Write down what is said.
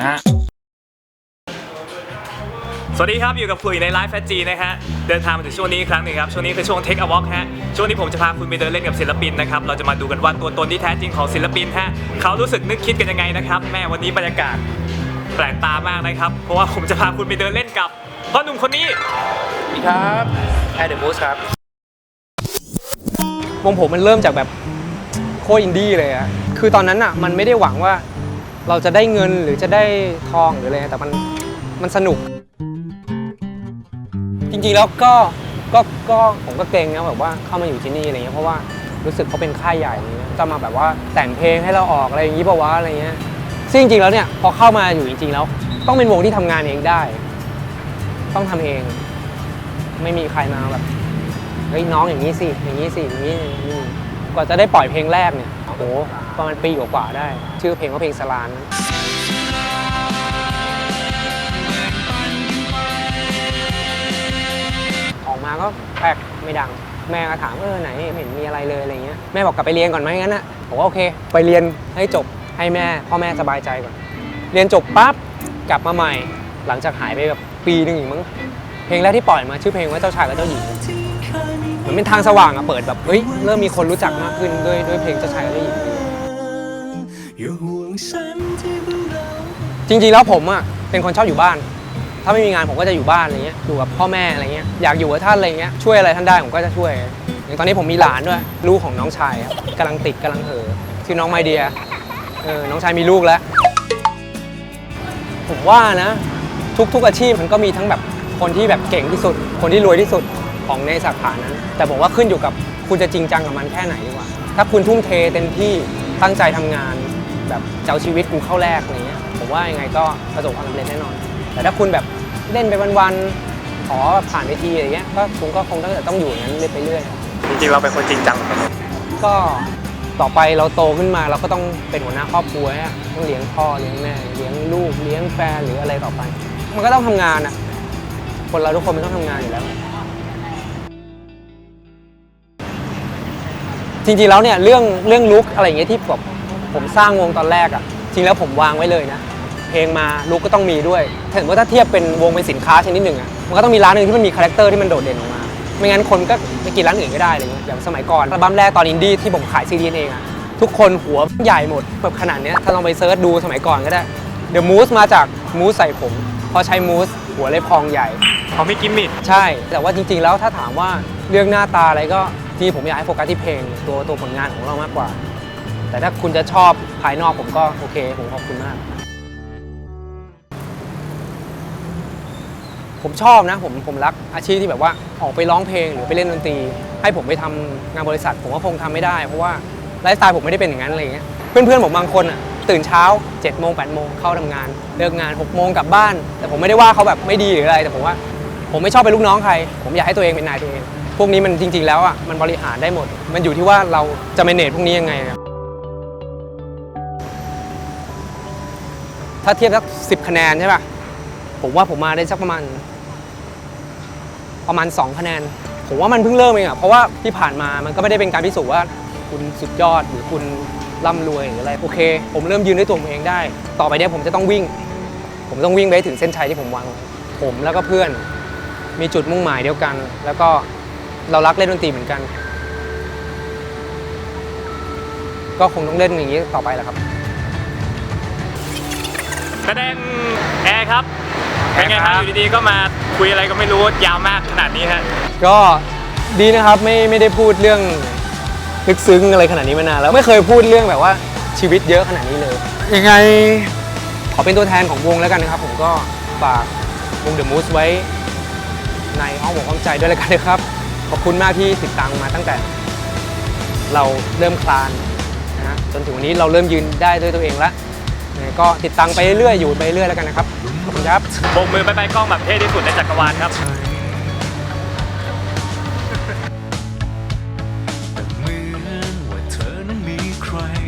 นะสวัสดีครับ อยู่กับคุยในไลฟ์แฟจีนะฮะ เดินทางมาถึงช่วงนี้ครั้งหนึ่งครับ ช่วงนี้คือช่วงเทคอวอล์กฮะ ช่วงนี้ผมจะพาคุณไปเดินเล่นกับศิลปินนะครับ เราจะมาดูกันว่าตัวตนที่แท้จริงของศิลปินฮะ เขารู้สึกนึกคิดกันยังไงนะครับ แม่วันนี้บรรยากาศแปลกตามากนะครับ เพราะว่าผมจะพาคุณไปเดินเล่นกับพ่อหนุ่มคนนี้สวัสดีครับแอดเดอร์มูสครับวงผมมันเริ่มจากแบบโคอินดี้เลยอะคือตอนนั้นอะมันไม่ได้หวังว่า เราจะได้เงินหรือจะได้ทองหรืออะไรแต่มันมันสนุก จริงๆแล้วก็ก็ก็ผมก็เกรงนะแบบว่าเข้ามาอยู่ที่นี่อะไรเงี้ยเพราะว่ารู้สึกเขาเป็นค่ายใหญ่อะไรเงี้ยจะมาแบบว่าแต่งเพลงให้เราออกอะไรอย่างงี้ป่าวะอะไรเงี้ยซึ่งจริงๆแล้วเนี่ยพอเข้ามาอยู่จริง ๆ แล้ว ต้องเป็นวงที่ทำงานเองได้ ต้องทำเอง ไม่มีใครมาแบบเฮ้ยน้องอย่างนี้สิอย่างนี้สิอย่างนี้อย่างนี้กว่าจะได้ปล่อยเพลงแรกเนี่ย โอ้โหประมาณปีกว่าๆได้ ชื่อเพลงว่าเพลงสลานออกมาก็แปลกไม่ดัง แม่ก็ถามเออไหนไม่เห็นมีอะไรเลยอะไรเงี้ยแม่บอกกลับไปเรียนก่อนไหมงั้นนะผมว่าโอเค ไปเรียนให้จบให้แม่พ่อแม่สบายใจก่อน เรียนจบปั๊บกลับมาใหม่ หลังจากหายไปแบบปีหนึ่งอีกมั้งเพลงแรกที่ปล่อยมาชื่อเพลงว่าเจ้าชายกับเจ้าหญิง มือนเป็นทางสว่างอะเปิดแบบเฮ้ยเริ่มมีคนรู้จักมากขึ้นด้วยด้วยเพลงเจ้าชายกับเจ้าหญิงอย่าห่วงฉันที่เพิ่งเราจริงๆแล้วผมอะเป็นคนชอบอยู่บ้าน ถ้าไม่มีงานผมก็จะอยู่บ้านอะไรเงี้ยอยู่กับพ่อแม่อะไรเงี้ยอยากอยู่กับท่านอะไรเงี้ยช่วยอะไรท่านได้ผมก็จะช่วยอย่างตอนนี้ผมมีหลานด้วยลูกของน้องชายอะกำลังติดกำลังเห่อชื่อน้องไมเดียเออน้องชายมีลูกแล้ว ผมว่านะ ทุกๆอาชีพมันก็มีทั้งแบบคนที่แบบเก่งที่สุด คนที่รวยที่สุด ของในสาขานั้น แต่ผมว่าขึ้นอยู่กับคุณจะจริงจังกับมันแค่ไหนดีกว่า ถ้าคุณทุ่มเทเต็มที่ตั้งใจทำงาน แบบจะเอาชีวิตกูเข้าแรกอะไรเงี้ยผมว่ายังไงก็ประสบความสำเร็จแน่นอน แต่ถ้าคุณแบบเล่นไปวันๆขอผ่านเวทีอะไรเงี้ยก็คุณก็คงต้องต้องอยู่อย่างนั้นเรื่อยไปเรื่อยจริงๆเราเป็นคนจริงจังก็ต่อไปเราโตขึ้นมาเราก็ต้องเป็นหัวหน้าครอบครัวอะต้องเลี้ยงพ่อเลี้ยงแม่เลี้ยงลูกเลี้ยงแฟนหรืออะไรต่อไป มันก็ต้องทำงานอะคนเราทุกคนมันต้องทำงานอยู่แล้ว จริงๆแล้วเนี่ยเรื่องเรื่องลุกอะไรอย่างเงี้ยที่แบบผมสร้างวงตอนแรกอะจริงแล้วผมวางไว้เลยนะเพลงมาลุกก็ต้องมีด้วยถ้าสมมติถ้าเทียบเป็นวงเป็นสินค้าชนิดหนึ่งอะมันก็ต้องมีร้านหนึ่งที่มันมีคาแรคเตอร์ที่มันโดดเด่นออกมา ไม่งั้นคนก็ไปกินร้านอื่นก็ได้อะไรเงี้ยอย่างสมัยก่อนอัลบั้มแรกตอนอินดี้ที่ผมขายซีดีเองอะทุกคนหัวใหญ่หมดแบบขนาดเนี้ยถ้าลองไปเซิร์ชดูสมัยก่อนก็ได้เดอะมูสมาจากมูสใส่ผมพอใช้มูสหัวเลยพองใหญ่เขามีกิมมิคใช่ แต่ว่าจริงๆแล้วถ้าถามว่าเรื่องหน้าตาอะไรก็ จริงๆผมอยากให้โฟกัสที่เพลงตัวตัวผลงานของเรามากกว่า แต่ถ้าคุณจะชอบภายนอกผมก็โอเค ผมขอบคุณมาก ผมชอบนะผมผมรักอาชีพที่แบบว่าออกไปร้องเพลงหรือไปเล่นดนตรี ให้ผมไปทำงานบริษัท ผมก็คงทำไม่ได้ เพราะว่าไลฟ์สไตล์ผมไม่ได้เป็นอย่างนั้นอะไรเงี้ยเพื่อนๆผมบางคนอะตื่นเช้า7จ็ดโมงแปดโมงเข้าทำงาน เลิกงาน6กโมงกลับบ้าน แต่ผมไม่ได้ว่าเขาแบบไม่ดีหรืออะไรแต่ผมว่า ผมไม่ชอบเป็นลูกน้องใคร ผมอยากให้ตัวเองเป็นนายตัวเอง พวกนี้มันจริง ๆ แล้วอะมันบริหารได้หมด มันอยู่ที่ว่าเราจะ manage พวกนี้ยังไงครับถ้าเทียบสักสิบคะแนนใช่ป่ะ ผมว่าผมมาได้สักประมาณ ประมาณ 2 คะแนน ผมว่ามันเพิ่งเริ่มเองอะ เพราะว่าที่ผ่านมามันก็ไม่ได้เป็นการพิสูจน์ว่า คุณสุดยอดหรือคุณร่ำรวยหรืออะไร โอเค ผมเริ่มยืนด้วยตัวผมเองได้ ต่อไปเนี้ยผมจะต้องวิ่ง ผมต้องวิ่งไปให้ถึงเส้นชัยที่ผมวาง ผมแล้วก็เพื่อน มีจุดมุ่งหมายเดียวกัน แล้วก็เรารักเล่นดนตรีเหมือนกัน ก็คงต้องเล่นอย่างนี้ต่อไปแหละครับแสดงแอร์ครับเป็นไงครับอยู่ดีๆก็มาคุยอะไรก็ไม่รู้ยาวมากขนาดนี้ฮะก็ดีนะครับไม่ไม่ได้พูดเรื่องลึกซึ้งอะไรขนาดนี้มานานแล้วไม่เคยพูดเรื่องแบบว่าชีวิตเยอะขนาดนี้เลย ยังไงขอเป็นตัวแทนของวงแล้วกันนะครับ ผมก็ฝากวงเดอะมูสไว้ ในอ้อมอกอ้อมใจด้วยแล้วกันนะครับ ขอบคุณมากที่ติดตามมาตั้งแต่เราเริ่มคลานนะฮะจนถึงวันนี้เราเริ่มยืนได้ด้วยตัวเองแล้วก็ติดตามไปเรื่อยๆอยู่ไปเรื่อยแล้วกันนะครับขอบคุณครับโบกมือไปไปกล้องแบบเท่ที่สุดในจักรวาลครับ